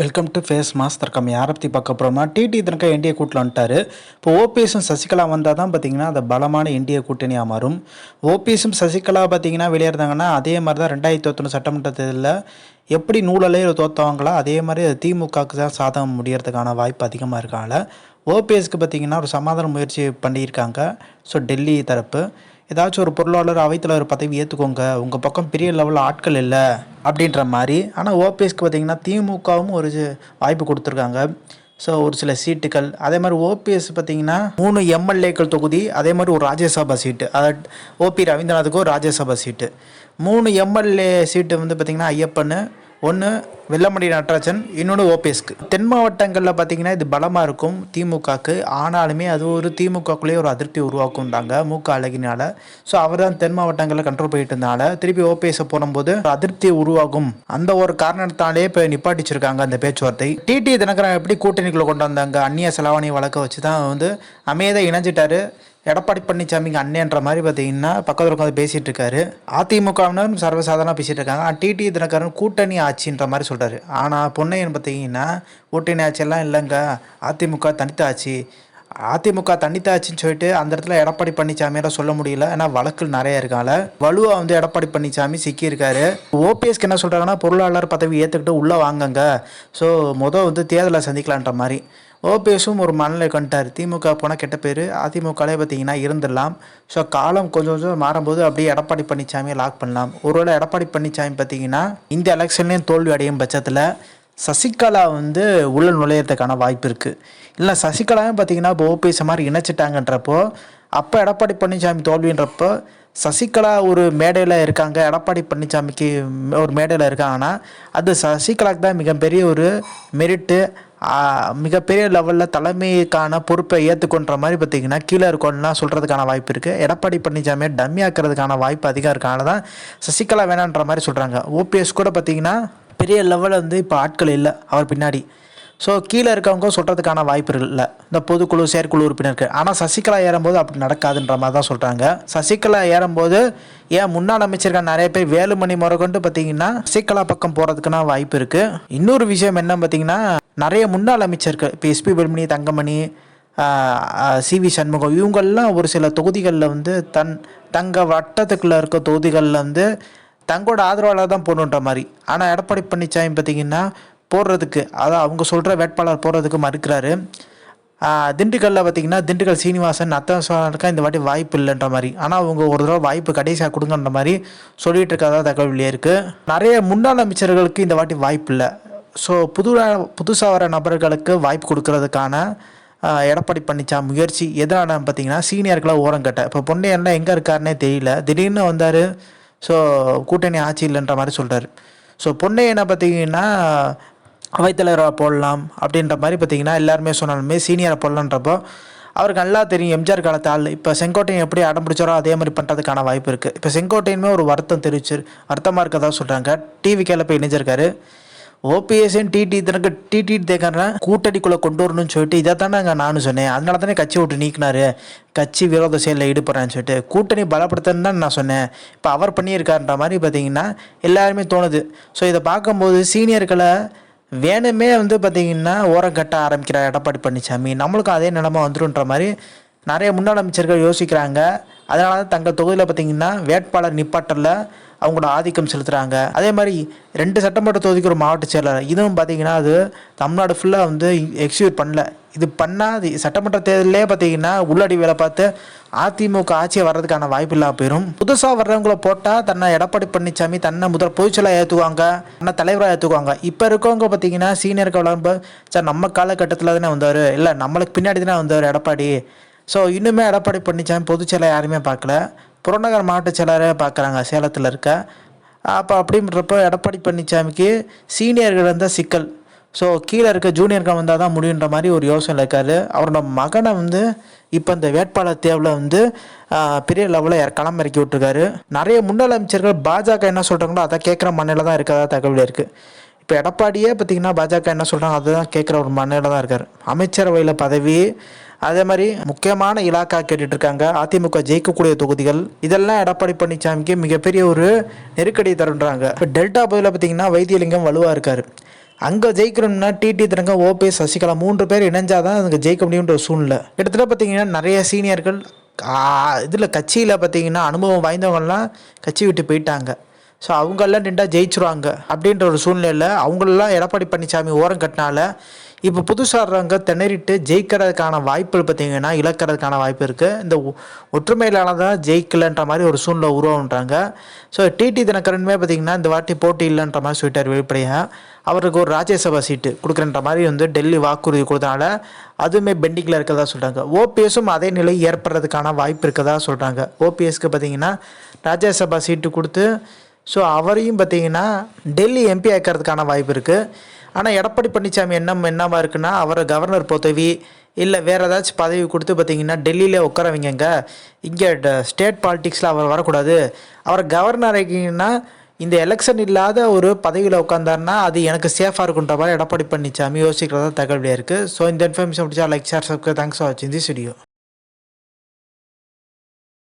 Welcome to face mass தர்க்கம் யாரை பற்றி பார்க்க போகிறோம்னா டிடி தனக்கா இந்திய கூட்டில் வந்துட்டார். இப்போ ஓபிஎஸும் சசிகலா வந்தால் தான் பார்த்தீங்கன்னா அது பலமான இந்திய கூட்டணியாக மாறும். ஓபிஎஸும் சசிகலா பார்த்தீங்கன்னா விளையாடுறாங்கன்னா அதே மாதிரி தான் ரெண்டாயிரத்தி ஒத்தொன்று சட்டமன்ற தேர்தலில் எப்படி நூலலையில் தோத்தவங்களோ அதே மாதிரி திமுகவுக்கு தான் சாதகம் முடியறதுக்கான வாய்ப்பு அதிகமாக இருக்காங்கள ஓபிஎஸ்க்கு பார்த்தீங்கன்னா ஒரு சமாதான முயற்சி பண்ணியிருக்காங்க. ஸோ டெல்லி தரப்பு. ஏதாச்சும் ஒரு பொருளாளர் அவைத்தலைவர் பதவி ஏற்றுக்கோங்க உங்கள் பக்கம் பெரிய லெவலில் ஆட்கள் இல்லை. அப்படின்ற மாதிரி. ஆனால் ஓபிஎஸ்க்கு பார்த்தீங்கன்னா திமுகவும் ஒரு வாய்ப்பு கொடுத்துருக்காங்க. ஸோ ஒரு சில சீட்டுகள். அதே மாதிரி ஓபிஎஸ் பார்த்தீங்கன்னா மூணு எம்எல்ஏக்கள் தொகுதி அதே மாதிரி ஒரு ராஜ்யசபா சீட்டு. அதாவது ஓபி ரவீந்திரநாத்துக்கு ஒரு ராஜ்யசபா சீட்டு. மூணு எம்எல்ஏ சீட்டு வந்து பார்த்தீங்கன்னா ஐயப்பன்னு ஒன்று வெள்ளமணி நடராஜன் இன்னொன்று ஓபிஎஸ்க்கு. தென் மாவட்டங்களில் பார்த்தீங்கன்னா இது பலமாக இருக்கும். திமுகக்கு. ஆனாலுமே அது ஒரு திமுகக்குள்ளேயே ஒரு அதிருப்தி உருவாக்கும்டாங்க மூக்க அழகினால். ஸோ அவர் தான் தென் மாவட்டங்களில் கண்ட்ரோல் பண்ணிட்டு இருந்தால திருப்பி ஓபிஎஸ்ஸை போடும்போது அதிருப்தி உருவாகும். அந்த ஒரு காரணத்தாலே இப்போ நிப்பாட்டிச்சிருக்காங்க அந்த பேச்சுவார்த்தை. டிடி தினகரன் எப்படி கூட்டணிக்குள்ளே கொண்டு வந்தாங்க? அந்நிய செலவாணி வழக்க வச்சு தான் வந்து அமையதை இணைஞ்சிட்டாரு. எடப்பாடி பழனிசாமிக்கு அண்ணன்ற மாதிரி பார்த்தீங்கன்னா பக்கத்தில் உட்காந்து பேசிகிட்டு இருக்காரு அதிமுகவினர் சர்வசாதாரணமாக பேசிகிட்டு இருக்காங்க டிடி தினகரன் கூட்டணி ஆட்சின்ற மாதிரி சொல்கிறாரு ஆனால் பொன்னையன் பார்த்தீங்கன்னா கூட்டணி ஆட்சியெல்லாம் இல்லைங்க. அதிமுக தனித்த ஆட்சி. அதிமுக தனித்தாச்சின்னு சொல்லிட்டு அந்த இடத்துல எடப்பாடி பழனிசாமியால சொல்ல முடியல. ஏன்னா வழக்கு நிறைய இருக்கால வலுவா வந்து எடப்பாடி பழனிசாமி சிக்கியிருக்காரு. ஓபிஎஸ்க்கு என்ன சொல்றாங்கன்னா பொருளாளர் பதவி ஏற்றுக்கிட்டு உள்ளே வாங்குங்க. ஸோ மொதல் வந்து தேர்தலை சந்திக்கலான்ற மாதிரி. ஓபிஎஸும் ஒரு மனநிலை கண்டார். திமுக போனால் கெட்ட பேர் அதிமுகலே பார்த்தீங்கன்னா இருந்துடலாம். ஸோ காலம் கொஞ்சம் கொஞ்சம் மாறும்போது அப்படியே எடப்பாடி பழனிசாமியை லாக் பண்ணலாம். ஒருவேளை எடப்பாடி பழனிசாமி பார்த்தீங்கன்னா இந்த எலெக்ஷன்லேயும் தோல்வி அடையும் பட்சத்தில் சசிகலா வந்து உள்ள நுழையிறதுக்கான வாய்ப்பு இருக்குது இல்லை சசிகலாவும் பார்த்தீங்கன்னா இப்போ ஓபிஎஸ் மாதிரி இணைச்சிட்டாங்கன்றப்போ அப்போ எடப்பாடி பழனிசாமி தோல்வின்றப்போ சசிகலா ஒரு மேடையில் இருக்காங்க எடப்பாடி பழனிசாமிக்கு ஒரு மேடையில் இருக்காங்கன்னா அது சசிகலாக்கு தான் மிகப்பெரிய ஒரு மெரிட்டு மிகப்பெரிய லெவலில் தலைமைக்கான பொறுப்பை ஏற்றுக்கொன்ற மாதிரி பார்த்தீங்கன்னா கீழே இருக்கணும்னா சொல்கிறதுக்கான வாய்ப்பு இருக்குது எடப்பாடி பழனிசாமியை டம்மி ஆக்கிறதுக்கான வாய்ப்பு அதிகம் இருக்கனால தான் சசிகலா வேணான்ற மாதிரி சொல்கிறாங்க ஓபிஎஸ் கூட பார்த்தீங்கன்னா பெரிய லெவலில் வந்து இப்போ ஆட்கள் இல்லை அவர் பின்னாடி. ஸோ கீழே இருக்கவங்க சொல்கிறதுக்கான வாய்ப்பு இல்லை. இந்த பொதுக்குழு செயற்குழு உறுப்பினருக்கு ஆனால் சசிகலா ஏறும்போது அப்படி நடக்காதுன்ற மாதிரி தான் சொல்கிறாங்க சசிகலா ஏறும்போது ஏன் முன்னாள் அமைச்சர்கள் நிறைய பேர் வேலுமணி முறை கொண்டு பார்த்தீங்கன்னா சசிகலா பக்கம் போகிறதுக்குனா வாய்ப்பு இருக்குது இன்னொரு விஷயம் என்ன பார்த்தீங்கன்னா நிறைய முன்னாள் அமைச்சர்கள் இப்போ SP Velumani Thangamani C V Shanmugam இவங்கெல்லாம் ஒரு சில தொகுதிகளில் வந்து தன் தங்க வட்டத்துக்குள்ளே இருக்க தொகுதிகளில் வந்து தங்களோட ஆதரவாளர் தான் போடணுன்ற மாதிரி. ஆனால் எடப்பாடி பழனிசாமி பார்த்தீங்கன்னா போடுறதுக்கு அதாவது அவங்க சொல்கிற வேட்பாளர் போடுறதுக்கு மறுக்கிறாரு. திண்டுக்கல்லில் பார்த்தீங்கன்னா திண்டுக்கல் சீனிவாசன் அத்தவாசனுக்கா இந்த வாட்டி வாய்ப்பு இல்லைன்ற மாதிரி. ஆனால் அவங்க ஒரு தடவை வாய்ப்பு கடைசியாக கொடுங்கன்ற மாதிரி சொல்லிகிட்டு இருக்கதா தகவல் இருக்குது நிறைய முன்னாள் அமைச்சர்களுக்கு இந்த வாட்டி வாய்ப்பு இல்லை. ஸோ புது புதுசாக வர நபர்களுக்கு வாய்ப்பு கொடுக்கறதுக்கான எடப்பாடி பண்ணிச்சா முயற்சி எதனால பார்த்தீங்கன்னா சீனியர்களை ஓரங்கட்ட இப்போ பொன்னையன்லாம் எங்கே இருக்காருன்னே தெரியல. திடீர்னு வந்தார். ஸோ கூட்டணி ஆட்சி இல்லைன்ற மாதிரி சொல்கிறார் ஸோ பொன்னையனை பார்த்தீங்கன்னா அவைத்தலைவராக போடலாம் அப்படின்ற மாதிரி பார்த்தீங்கன்னா எல்லாருமே சொன்னாலுமே சீனியரை போடலான்றப்போ அவருக்கு நல்லா தெரியும் எம்ஜிஆர் காலத்து ஆள். இப்போ செங்கோட்டையன் எப்படி அடம் பிடிச்சாரோ அதே மாதிரி பண்ணுறதுக்கான வாய்ப்பு இருக்குது இப்போ செங்கோட்டையனுமே ஒரு வருத்தம் தெரிவிச்சு வருத்தமாக இருக்கதா சொல்கிறாங்க டிவி கேல போய் இணைஞ்சிருக்காரு. ஓபிஎஸ்என் டிடி தனக்கு டிடி தேக்கறேன் கூட்டணிக்குள்ளே கொண்டு வரணும்னு சொல்லிட்டு இதை தானே நானும் சொன்னேன். அதனால தானே கட்சி விட்டு நீக்கினாரு. கட்சி விரோத செயலில் ஈடுபடுறேன்னு சொல்லிட்டு கூட்டணி பலப்படுத்தன்னு தான் நான் சொன்னேன். இப்போ அவர் பண்ணியிருக்காருன்ற மாதிரி பார்த்தீங்கன்னா எல்லாருமே தோணுது. ஸோ இதை பார்க்கும்போது சீனியர்களை வேணுமே வந்து பார்த்தீங்கன்னா ஓரம் கட்ட ஆரம்பிக்கிறார் எடப்பாடி பழனிசாமி. நம்மளுக்கும் அதே நிலமை வந்துருன்ற மாதிரி நிறைய முன்னாள் அமைச்சர்கள் யோசிக்கிறாங்க. அதனால தான் தங்கள் தொகுதியில் பார்த்தீங்கன்னா வேட்பாளர் நிப்பாட்டலில் அவங்களோட ஆதிக்கம் செலுத்துகிறாங்க அதே மாதிரி ரெண்டு சட்டமன்ற தொகுதிக்கு ஒரு மாவட்ட செயலாளர். இதுவும் பார்த்தீங்கன்னா அது தமிழ்நாடு ஃபுல்லாக வந்து எக்ஸிக்யூட் பண்ணல. இது பண்ணால் அது சட்டமன்ற தேர்தலே பார்த்தீங்கன்னா உள்ளடி வேலை பார்த்து அதிமுக ஆட்சியை வர்றதுக்கான வாய்ப்பு இல்லாமல் போயிடும் புதுசாக வர்றவங்கள போட்டால் தன்னை எடப்பாடி பழனிசாமி தன்னை முதல் பொதுச்செயலாக ஏற்றுக்குவாங்க தன்னை தலைவராக ஏற்றுக்குவாங்க இப்போ இருக்கவங்க பார்த்தீங்கன்னா சீனியருக்கு வளரும்போது சார் நம்ம காலகட்டத்தில் தானே வந்தவர் இல்லை நம்மளுக்கு பின்னாடி தானே வந்தவர் எடப்பாடி. ஸோ இன்னுமே எடப்பாடி பழனிசாமி பொதுச்செயலாக யாருமே பார்க்கல. புறநகர் மாவட்ட செயலரே பார்க்குறாங்க. சேலத்தில் இருக்க. அப்போ அப்படின்றப்போ எடப்பாடி பழனிசாமிக்கு சீனியர்கள் இருந்தால் சிக்கல். ஸோ கீழே இருக்க ஜூனியர்கள் வந்தால் தான் முடியுன்ற மாதிரி ஒரு யோசனை இருக்காரு. அவரோட மகனை வந்து இப்போ இந்த வேட்பாளர் தேர்வில் வந்து பெரிய லெவலில் களம் இறக்கி விட்டுருக்காரு. நிறைய முன்னாள் அமைச்சர்கள் பாஜக என்ன சொல்கிறாங்களோ அதை கேட்குற மண்ணில் தான் இருக்கிறதா தகவல் இருக்குது இப்போ எடப்பாடியே பார்த்தீங்கன்னா பாஜக என்ன சொல்கிறாங்க அதை தான் கேட்குற ஒரு மண்ணில் தான் இருக்கார். அமைச்சரவையில் பதவி அதே மாதிரி முக்கியமான இலாக்கா கேட்டுட்ருக்காங்க அதிமுக ஜெயிக்கக்கூடிய தொகுதிகள். இதெல்லாம் எடப்பாடி பழனிசாமிக்கு மிகப்பெரிய ஒரு நெருக்கடி தருன்றாங்க. இப்போ டெல்டா பகுதியில் பார்த்தீங்கன்னா வைத்தியலிங்கம் வலுவாக இருக்கார். அங்கே ஜெயிக்கணும்னா டிடி தினங்க ஓபிஎஸ் சசிகலா மூன்று பேர் இணைஞ்சால் தான் அங்கே ஜெயிக்க முடியுன்ற ஒரு சூழ்நிலை. கிட்டத்தட்ட பார்த்தீங்கன்னா நிறைய சீனியர்கள் இதில் கட்சியில் பார்த்தீங்கன்னா அனுபவம் வாய்ந்தவங்கள்லாம் கட்சி விட்டு போயிட்டாங்க. ஸோ அவங்கெல்லாம் நின்றா ஜெயிச்சிருவாங்க அப்படின்ற ஒரு சூழ்நிலையில் அவங்களெல்லாம் எடப்பாடி பழனிசாமி ஓரம் கட்டினால இப்போ புதுசாடுறவங்க திணறிட்டு ஜெயிக்கிறதுக்கான வாய்ப்பு பார்த்தீங்கன்னா இழக்கிறதுக்கான வாய்ப்பு இருக்குது இந்த ஒ- ஒற்றுமையிலான தான் ஜெயிக்கலைன்ற மாதிரி ஒரு சூழ்நிலை உருவாகுன்றாங்க. ஸோ டிடி தினகரனுமே பார்த்தீங்கன்னா இந்த வாட்டி போட்டி இல்லைன்ற மாதிரி சொல்லிட்டார் வெளிப்படையாக அவருக்கு ஒரு ராஜ்யசபா சீட்டு கொடுக்குறன்ற மாதிரி வந்து டெல்லி வாக்குறுதி கொடுத்தனால அதுவுமே பெண்டிங்கில் இருக்கிறதா சொல்கிறாங்க ஓபிஎஸும் அதே நிலை ஏற்படுறதுக்கான வாய்ப்பு இருக்கதா சொல்கிறாங்க ஓபிஎஸ்க்கு பார்த்தீங்கன்னா ராஜ்யசபா சீட்டு கொடுத்து ஸோ அவரையும் பார்த்தீங்கன்னா டெல்லி எம்பி ஆக்கிறதுக்கான வாய்ப்பு இருக்குது ஆனால் எடப்பாடி பழனிசாமி என்ன என்னவா இருக்குன்னா அவரை கவர்னர் பதவி இல்லை வேறு ஏதாச்சும் பதவி கொடுத்து பார்த்தீங்கன்னா டெல்லியிலே உட்காரவங்க இங்கே ஸ்டேட் பாலிட்டிக்ஸில் அவர் வரக்கூடாது. அவர் கவர்னர் ஆகிங்கன்னா இந்த எலெக்ஷன் இல்லாத ஒரு பதவியில் உட்காந்தாருன்னா அது எனக்கு சேஃபாக இருக்குன்ற மாதிரி எடப்பாடி பழனிசாமி யோசிக்கிறதா தகவலியாக இருக்குது ஸோ இந்த இன்ஃபர்மேஷன் பிடிச்சா like share subscribe thanks for வாட்சிங் தி வீடியோ